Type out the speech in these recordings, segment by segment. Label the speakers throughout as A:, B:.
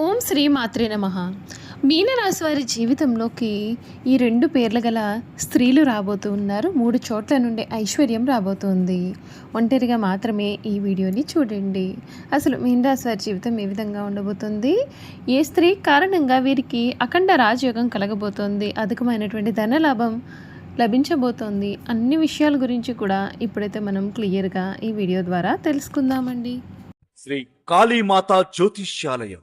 A: ఓం శ్రీ మాత్రే నమ. మీనరాశి వారి జీవితంలోకి ఈ రెండు పేర్ల గల స్త్రీలు రాబోతూ ఉన్నారు. మూడు చోట్ల నుండి ఐశ్వర్యం రాబోతుంది. ఒంటరిగా మాత్రమే ఈ వీడియోని చూడండి. అసలు మీనరాశి వారి జీవితం ఏ విధంగా ఉండబోతుంది? ఏ స్త్రీ కారణంగా వీరికి అఖండ రాజయోగం కలగబోతోంది? అధికమైనటువంటి ధనలాభం లభించబోతోంది? అన్ని విషయాల గురించి కూడా ఇప్పుడైతే మనం క్లియర్గా ఈ వీడియో ద్వారా తెలుసుకుందామండి.
B: శ్రీ కాళీమాత జ్యోతిష్యాలయం.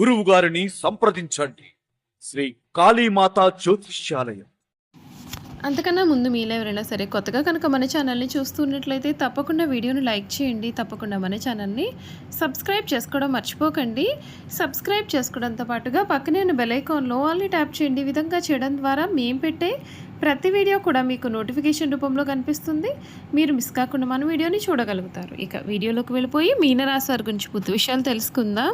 B: గురువు గారిని సంప్రదించండి. శ్రీ కాళీమాత జ్యోతిష్యాలయం.
A: అంతకన్నా ముందు మీలో ఎవరైనా సరే కొత్తగా కనుక మన ఛానల్ని చూస్తున్నట్లయితే తప్పకుండా వీడియోని లైక్ చేయండి తప్పకుండా మన ఛానల్ని సబ్స్క్రైబ్ చేసుకోవడం మర్చిపోకండి. సబ్స్క్రైబ్ చేసుకోవడంతో పాటుగా పక్కనే ఉన్న బెల్ ఐకాన్లో ఆల్ని ట్యాప్ చేయండి. ఈ విధంగా చేయడం ద్వారా మేము పెట్టే ప్రతి వీడియో కూడా మీకు నోటిఫికేషన్ రూపంలో కనిపిస్తుంది. మీరు మిస్ కాకుండా మన వీడియోని చూడగలుగుతారు. ఇక వీడియోలోకి వెళ్ళిపోయి మీనరాశి వారి గురించి పూర్తి విషయాలు తెలుసుకుందాం.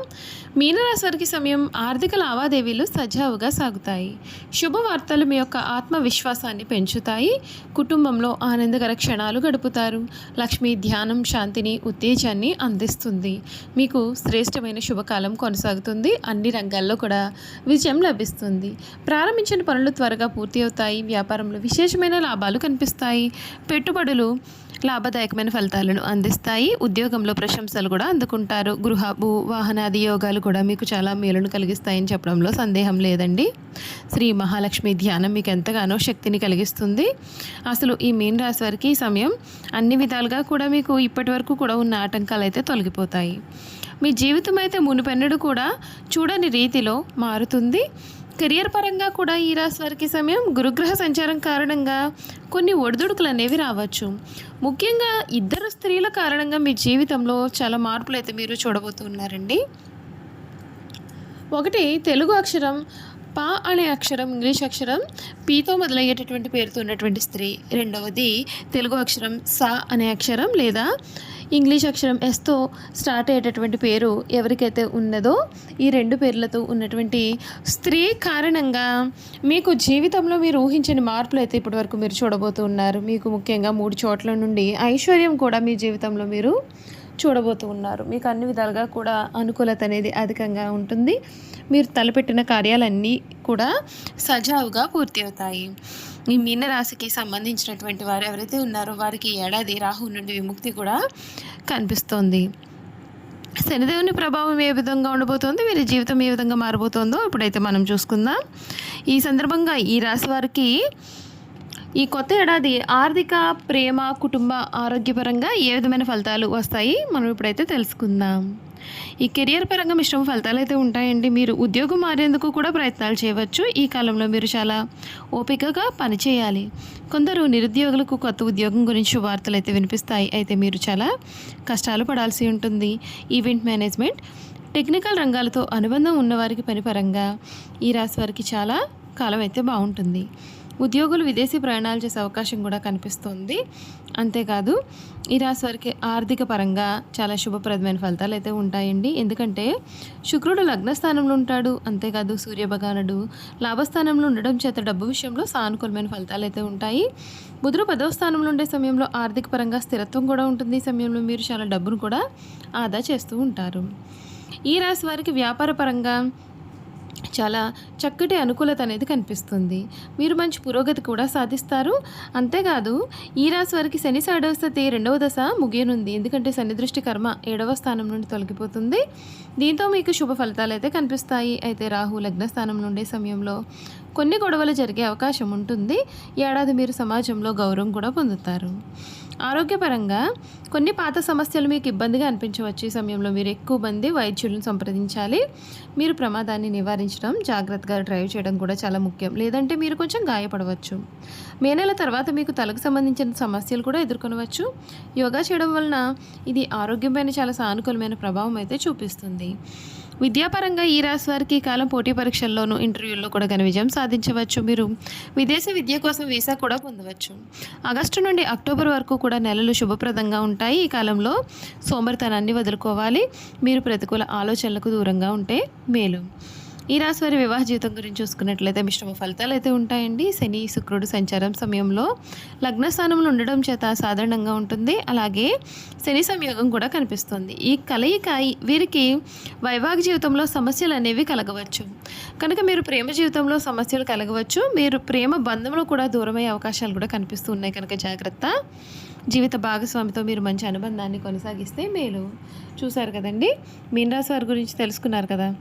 A: మీనరాశి వారికి సమయం ఆర్థిక లావాదేవీలు సజావుగా సాగుతాయి. శుభవార్తలు మీ యొక్క ఆత్మవిశ్వాసాన్ని పెంచుతాయి. కుటుంబంలో ఆనందకర క్షణాలు గడుపుతారు. లక్ష్మి ధ్యానం శాంతిని ఉత్తేజాన్ని అందిస్తుంది. మీకు శ్రేష్టమైన శుభకాలం కొనసాగుతుంది. అన్ని రంగాల్లో కూడా విజయం లభిస్తుంది. ప్రారంభించిన పనులు త్వరగా పూర్తి అవుతాయి. వ్యాపారంలో విశేషమైన లాభాలు కనిపిస్తాయి. పెట్టుబడులు లాభదాయకమైన ఫలితాలను అందిస్తాయి. ఉద్యోగంలో ప్రశంసలు కూడా అందుకుంటారు. గృహ భూ వాహనాది యోగాలు కూడా మీకు చాలా మేలును కలిగిస్తాయని చెప్పడంలో సందేహం లేదండి. శ్రీ మహాలక్ష్మి ధ్యానం మీకు ఎంతగానో శక్తిని కలిగిస్తుంది. అసలు ఈ మీన రాశి వారికి ఈ సమయం అన్ని విధాలుగా కూడా మీకు ఇప్పటి వరకు కూడా ఉన్న ఆటంకాలు అయితే తొలగిపోతాయి. మీ జీవితం అయితే మునుపెన్నడు కూడా చూడని రీతిలో మారుతుంది. కెరియర్ పరంగా కూడా ఈ రాశి వారికి సమయం గురుగ్రహ సంచారం కారణంగా కొన్ని ఒడిదుడుకులు అనేవి రావచ్చు. ముఖ్యంగా ఇద్దరు స్త్రీల కారణంగా మీ జీవితంలో చాలా మార్పులు అయితే మీరు చూడబోతున్నారండి. ఒకటి తెలుగు అక్షరం పా అనే అక్షరం ఇంగ్లీష్ అక్షరం పీతో మొదలయ్యేటటువంటి పేరుతో ఉన్నటువంటి స్త్రీ. రెండవది తెలుగు అక్షరం సా అనే అక్షరం లేదా ఇంగ్లీష్ అక్షరం ఎస్తో స్టార్ట్ అయ్యేటటువంటి పేరు ఎవరికైతే ఉన్నదో ఈ రెండు పేర్లతో ఉన్నటువంటి స్త్రీ కారణంగా మీకు జీవితంలో మీరు ఊహించని మార్పులు అయితే ఇప్పటివరకు మీరు చూడబోతున్నారు మీకు ముఖ్యంగా మూడు చోట్ల నుండి ఐశ్వర్యం కూడా మీ జీవితంలో మీరు చూడబోతూ ఉన్నారు. మీకు అన్ని విధాలుగా కూడా అనుకూలత అనేది అధికంగా ఉంటుంది. మీరు తలపెట్టిన కార్యాలన్నీ కూడా సజావుగా పూర్తి అవుతాయి. ఈ మీనరాశికి సంబంధించినటువంటి వారు ఎవరైతే ఉన్నారో వారికి ఏడాది రాహు నుండి విముక్తి కూడా కనిపిస్తోంది. శనిదేవుని ప్రభావం ఏ విధంగా ఉండబోతోంది? వీరి జీవితం ఏ విధంగా మారబోతోందో ఇప్పుడైతే మనం చూసుకుందాం. ఈ సందర్భంగా ఈ రాశి వారికి ఈ కొత్త ఏడాది ఆర్థిక ప్రేమ కుటుంబ ఆరోగ్యపరంగా ఏ విధమైన ఫలితాలు వస్తాయి? మనం ఇప్పుడైతే తెలుసుకుందాం. ఈ కెరియర్ పరంగా మిశ్రమ ఫలితాలు అయితే ఉంటాయండి. మీరు ఉద్యోగం మారేందుకు కూడా ప్రయత్నాలు చేయవచ్చు. ఈ కాలంలో మీరు చాలా ఓపికగా పనిచేయాలి కొందరు నిరుద్యోగులకు కొత్త ఉద్యోగం గురించి వార్తలు అయితే వినిపిస్తాయి. అయితే మీరు చాలా కష్టాలు పడాల్సి ఉంటుంది. ఈవెంట్ మేనేజ్మెంట్ టెక్నికల్ రంగాలతో అనుబంధం ఉన్నవారికి పని పరంగా ఈ రాశి వారికి చాలా కాలం అయితే బాగుంటుంది. ఉద్యోగులు విదేశీ ప్రయాణాలు చేసే అవకాశం కూడా కనిపిస్తుంది. అంతేకాదు ఈ రాశి వారికి ఆర్థిక పరంగా చాలా శుభప్రదమైన ఫలితాలు అయితే ఉంటాయండి. ఎందుకంటే శుక్రుడు లగ్నస్థానంలో ఉంటాడు. అంతేకాదు సూర్యభగానుడు లాభస్థానంలో ఉండడం చేత డబ్బు విషయంలో సానుకూలమైన ఫలితాలు అయితే ఉంటాయి. బుధుడు పదవ స్థానంలో ఉండే సమయంలో ఆర్థిక పరంగా స్థిరత్వం కూడా ఉంటుంది. ఈ సమయంలో మీరు చాలా డబ్బును కూడా ఆదా చేస్తూ ఉంటారు. ఈ రాశి వారికి వ్యాపార పరంగా చాలా చక్కటి అనుకూలత అనేది కనిపిస్తుంది. మీరు మంచి పురోగతి కూడా సాధిస్తారు. అంతేకాదు ఈ రాశి వారికి శని సాడవస్థతి రెండవ దశ ముగియనుంది. ఎందుకంటే శని దృష్టి కర్మ ఏడవ స్థానం నుండి తొలగిపోతుంది. దీంతో మీకు శుభ ఫలితాలు అయితే కనిపిస్తాయి. అయితే రాహు లగ్న స్థానం నుండే సమయంలో కొన్ని గొడవలు జరిగే అవకాశం ఉంటుంది. ఏడాది మీరు సమాజంలో గౌరవం కూడా పొందుతారు. ఆరోగ్యపరంగా కొన్ని పాత సమస్యలు మీకు ఇబ్బందిగా అనిపించవచ్చు. ఈ సమయంలో మీరు ఎక్కువ మంది వైద్యులను సంప్రదించాలి. మీరు ప్రమాదాన్ని నివారించడం జాగ్రత్తగా డ్రైవ్ చేయడం కూడా చాలా ముఖ్యం. లేదంటే మీరు కొంచెం గాయపడవచ్చు. మే నెల తర్వాత మీకు తలకు సంబంధించిన సమస్యలు కూడా ఎదుర్కొనవచ్చు. యోగా చేయడం వలన ఇది ఆరోగ్యం పైన చాలా సానుకూలమైన ప్రభావం అయితే చూపిస్తుంది. విద్యాపరంగా ఈ రాశి వారికి ఈ కాలం పోటీ పరీక్షల్లోనూ ఇంటర్వ్యూల్లో కూడా ఘన విజయం సాధించవచ్చు. మీరు విదేశీ విద్య కోసం వీసా కూడా పొందవచ్చు. ఆగస్టు నుండి అక్టోబర్ వరకు కూడా నెలలు శుభప్రదంగా ఉంటాయి. ఈ కాలంలో సోమరితనాన్ని వదులుకోవాలి. మీరు ప్రతికూల ఆలోచనలకు దూరంగా ఉంటే మేలు. ఈ రాశి వారి వివాహ జీవితం గురించి చూసుకున్నట్లయితే మిశ్రమ ఫలితాలు అయితే ఉంటాయండి. శని శుక్రుడు సంచారం సమయంలో లగ్న స్థానంలో ఉండడం చేత సాధారణంగా ఉంటుంది. అలాగే శని సంయోగం కూడా కనిపిస్తుంది. ఈ కలయిక వీరికి వైవాహిక జీవితంలో సమస్యలు అనేవి కలగవచ్చు. కనుక మీరు ప్రేమ జీవితంలో సమస్యలు కలగవచ్చు. మీరు ప్రేమ బంధంలో కూడా దూరమయ్యే అవకాశాలు కూడా కనిపిస్తూ ఉన్నాయి. కనుక జాగ్రత్త. జీవిత భాగస్వామితో మీరు మంచి అనుబంధాన్ని కొనసాగిస్తే మేలు. చూసారు కదండి? మీనరాశి వారి గురించి తెలుసుకున్నారు కదా?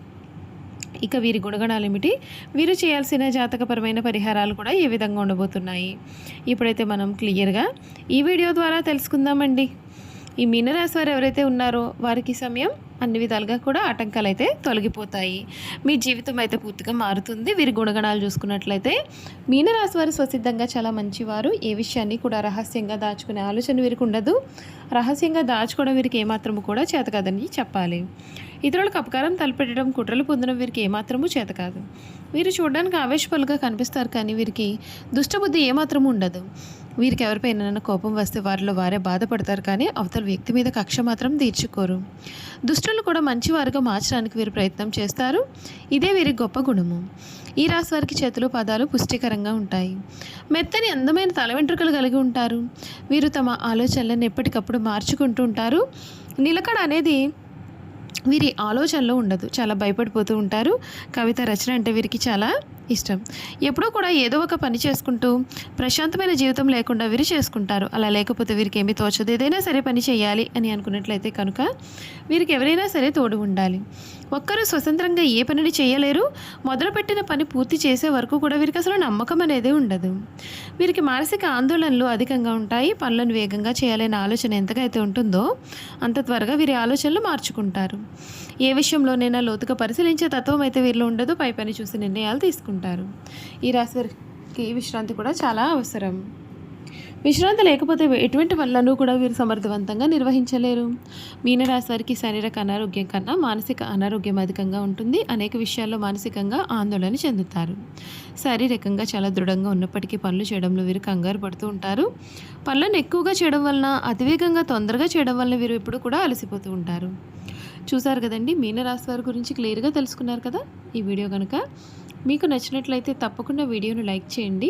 A: ఇక వీరి గుణగణాలు ఏమిటి వీరు చేయాల్సిన జాతకపరమైన పరిహారాలు కూడా ఏ విధంగా ఉండబోతున్నాయి. ఇప్పుడైతే మనం క్లియర్గా ఈ వీడియో ద్వారా తెలుసుకుందామండి. ఈ మీనరాశి వారు ఎవరైతే ఉన్నారో వారికి సమయం అన్ని విధాలుగా కూడా ఆటంకాలు అయితే తొలగిపోతాయి. మీ జీవితం అయితే పూర్తిగా మారుతుంది. వీరి గుణగణాలు చూసుకున్నట్లయితే మీనరాశి వారు స్వసిద్ధంగా చాలా మంచివారు. ఏ విషయాన్ని కూడా రహస్యంగా దాచుకునే ఆలోచన వీరికి ఉండదు. రహస్యంగా దాచుకోవడం వీరికి ఏమాత్రము కూడా చేత కాదని చెప్పాలి. ఇతరులకు అపకారం తలపెట్టడం కుట్రలు పొందడం వీరికి ఏమాత్రము చేత కాదు. వీరు చూడడానికి ఆవేశపలుగా కనిపిస్తారు కానీ వీరికి దుష్టబుద్ధి ఏమాత్రము ఉండదు. వీరికి ఎవరిపైన కోపం వస్తే వారిలో వారే బాధపడతారు కానీ అవతల వ్యక్తి మీద కక్ష మాత్రం తీర్చుకోరు. దుష్టులు కూడా మంచివారుగా మార్చడానికి వీరు ప్రయత్నం చేస్తారు. ఇదే వీరి గొప్ప గుణము. ఈ రాశి వారికి చేతులు పదాలు పుష్టికరంగా ఉంటాయి. మెత్తని అందమైన తల వెంట్రుకలు కలిగి ఉంటారు. వీరు తమ ఆలోచనలను ఎప్పటికప్పుడు మార్చుకుంటూ ఉంటారు. నిలకడ అనేది వీరి ఆలోచనలో ఉండదు. చాలా భయపడిపోతూ ఉంటారు. కవిత రచన అంటే వీరికి చాలా ఇష్టం. ఎప్పుడూ కూడా ఏదో ఒక పని చేసుకుంటూ ప్రశాంతమైన జీవితం లేకుండా వీరు చేసుకుంటారు. అలా లేకపోతే వీరికి ఏమీ తోచదు. ఏదైనా సరే పని చేయాలి అని అనుకున్నట్లయితే కనుక వీరికి ఎవరైనా సరే తోడు ఉండాలి. ఒక్కరూ స్వతంత్రంగా ఏ పనిని చేయలేరు. మొదలుపెట్టిన పని పూర్తి చేసే వరకు కూడా వీరికి అసలు నమ్మకం అనేది ఉండదు. వీరికి మానసిక ఆందోళనలు అధికంగా ఉంటాయి. పనులను వేగంగా చేయాలనే ఆలోచన ఎంతగా అయితే ఉంటుందో అంత త్వరగా వీరి ఆలోచనలు మార్చుకుంటారు. ఏ విషయంలోనైనా లోతుగా పరిశీలించే తత్వం అయితే వీరిలో ఉండదు. పై పని చూసి నిర్ణయాలు తీసుకుంటారు. ఈ రాశి వారికి విశ్రాంతి కూడా చాలా అవసరం. విశ్రాంతి లేకపోతే ఎటువంటి పనులను కూడా వీరు సమర్థవంతంగా నిర్వహించలేరు. మీనరాశి వారికి శారీరక అనారోగ్యం కన్నా మానసిక అనారోగ్యం అధికంగా ఉంటుంది. అనేక విషయాల్లో మానసికంగా ఆందోళన చెందుతారు. శారీరకంగా చాలా దృఢంగా ఉన్నప్పటికీ పనులు చేయడంలో వీరు కంగారు పడుతూ ఉంటారు. పనులను ఎక్కువగా చేయడం వలన అతివేగంగా తొందరగా చేయడం వలన వీరు ఎప్పుడు కూడా అలసిపోతూ ఉంటారు. చూసారు కదండి మీనరాశి వారి గురించి క్లియర్గా తెలుసుకున్నారు కదా? ఈ వీడియో కనుక మీకు నచ్చినట్లయితే తప్పకుండా వీడియోను లైక్ చేయండి.